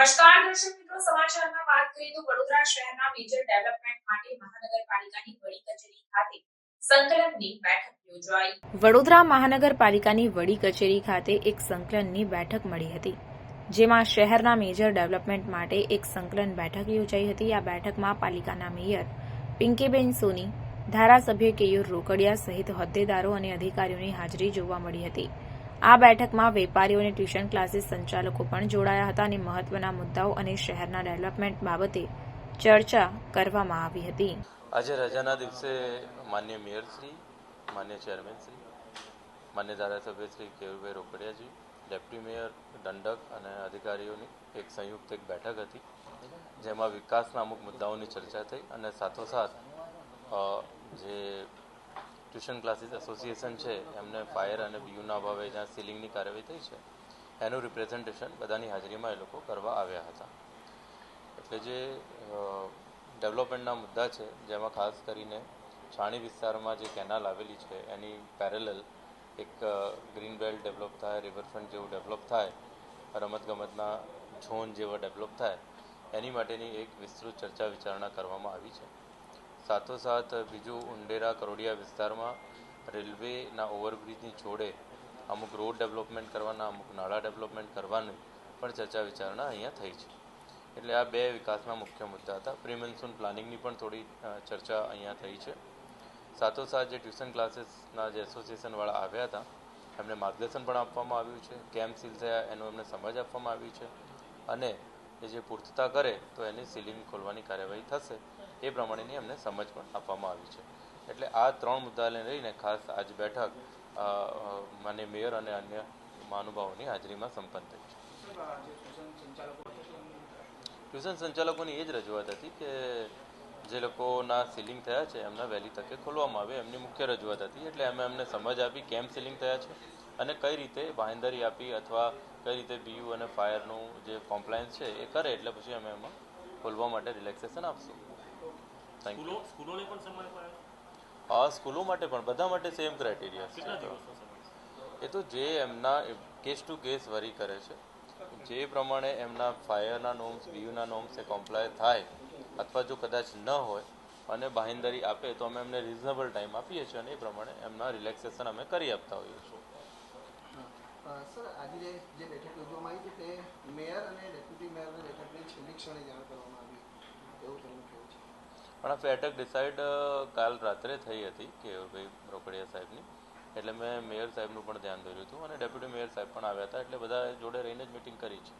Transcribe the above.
નમસ્કાર, દર્શક મિત્રો, સમાચારમાં વાત કરીએ તો વડોદરા શહેરના મેજર ડેવલપમેન્ટ માટે મહાનગરપાલિકાની વડી કચેરી ખાતે વડોદરા મહાનગરપાલિકાની વડી કચેરી ખાતે એક સંકલનની બેઠક મળી હતી, જેમાં શહેરના મેજર ડેવલપમેન્ટ માટે એક સંકલન બેઠક યોજાઈ હતી. આ બેઠકમાં પાલિકાના મેયર પિંકીબેન સોની, ધારાસભ્ય કેયુર રોકડિયા સહિત હોદ્દેદારો અને અધિકારીઓની હાજરી જોવા મળી હતી. આ બેઠકમાં વેપારીઓ અને ટ્યુશન ક્લાસીસ સંચાલકો પણ જોડાયા હતા અને મહત્વના મુદ્દાઓ અને શહેરના ડેવલપમેન્ટ બાબતે ચર્ચા કરવામાં આવી હતી. આજે રજાના દિવસે માન્ય મેયર શ્રી, માન્ય ચેરમેન શ્રી, માન્ય ધારાસભ્ય શ્રી કેવુરભાઈ રોકડિયાજી, ડેપ્યુટી મેયર, દંડક અને અધિકારીઓની એક સંયુક્ત એક બેઠક હતી, જેમાં વિકાસના અમુક મુદ્દાઓની ચર્ચા થઈ અને સાથોસાથ જે ટ્યુશન ક્લાસીસ એસોસિએશન છે, એમને ફાયર અને બીયુના અભાવે જ્યાં સીલિંગની કાર્યવાહી થઈ છે, એનું રિપ્રેઝન્ટેશન બધાની હાજરીમાં એ લોકો કરવા આવ્યા હતા. એટલે જે ડેવલપમેન્ટના મુદ્દા છે, જેમાં ખાસ કરીને છાણી વિસ્તારમાં જે કેનાલ આવેલી છે, એની પેરેલલ એક ગ્રીન બેલ્ટ ડેવલપ થાય રિવરફ્રન્ટ જેવું ડેવલપ થાય, રમતગમતના ઝોન જેવા ડેવલપ થાય, એની માટેની એક વિસ્તૃત ચર્ચા વિચારણા કરવામાં આવી છે. સાથોસાથ બીજું ઉંડેરા કરોડિયા વિસ્તારમાં રેલવેના ઓવરબ્રિજની જોડે અમુક રોડ ડેવલપમેન્ટ કરવાના, અમુક નાળા ડેવલપમેન્ટ કરવાની પણ ચર્ચા વિચારણા અહીંયા થઈ છે. એટલે આ બે વિકાસના મુખ્ય મુદ્દા હતા. પ્રી મોન્સૂન પ્લાનિંગની પણ થોડી ચર્ચા અહીંયા થઈ છે. સાથોસાથ જે ટ્યુશન ક્લાસીસના જે એસોસિએશનવાળા આવ્યા હતા, એમને માર્ગદર્શન પણ આપવામાં આવ્યું છે. કેમ સીલ થયા, એનું એમને સમજ આપવામાં આવી છે. અને એ જે પૂર્તતા કરે, તો એની સીલિંગ ખોલવાની કાર્યવાહી થશે. એ પ્રમાણેની એમને સમજ પણ આપવામાં આવી છે. એટલે આ ત્રણ મુદ્દાને લઈને ખાસ આજ બેઠક માન્ય મેયર અને અન્ય મહાનુભાવોની હાજરીમાં સંપન્ન થઈ છે. ટ્યુશન સંચાલકોની એ જ રજૂઆત હતી કે જે લોકોના સીલિંગ થયા છે, એમના વહેલી તકે ખોલવામાં આવે, એમની મુખ્ય રજૂઆત હતી. એટલે અમે એમને સમજ આપી કેમ સીલિંગ થયા છે? અને કઈ રીતે બાંહેધરી આપી અથવા કઈ રીતે બીયુ અને ફાયરનું જે કોમ્પ્લાયન્સ છે એ કરે એટલે પછી અમે એમાં ખોલવા માટે રિલેક્સેશન આપશું. થેન્ક યુ સ્કૂલો સ્કૂલોને પણ આ સ્કૂલો માટે પણ બધા માટે સેમ ક્રાઇટેરિયા છે એ તો જે એમના કેસ ટુ કેસ વરી કરે છે. જે પ્રમાણે એમના ફાયરના નોમ્સ બીયુના નોમ્સ એ કોમ્પ્લાય થાય અથવા જો કદાચ ન હોય અને બાહેંધરી આપે તો અમે એમને રિઝનેબલ ટાઈમ આપીએ છીએ અને એ પ્રમાણે એમના રિલેક્સેશન અમે કરી આપતા હોઈએ છીએ. સર, આજે જે બેઠક યોજવામાં આવી છે તે મેયર અને ડેપ્યુટી મેયરની બેઠકની છેલ્લી ક્ષણે જાણ કરવામાં આવી. એવું તેમનું કહેવું છે? પણ આ બેઠક ડિસાઇડ કાલ રાત્રે થઈ હતી કેયુરભાઈ રોકડિયા સાહેબની. એટલે મેં મેયર સાહેબનું પણ ધ્યાન દોર્યું હતું અને ડેપ્યુટી મેયર સાહેબ પણ આવ્યા હતા. એટલે બધા જોડે રહીને જ મિટિંગ કરી છે.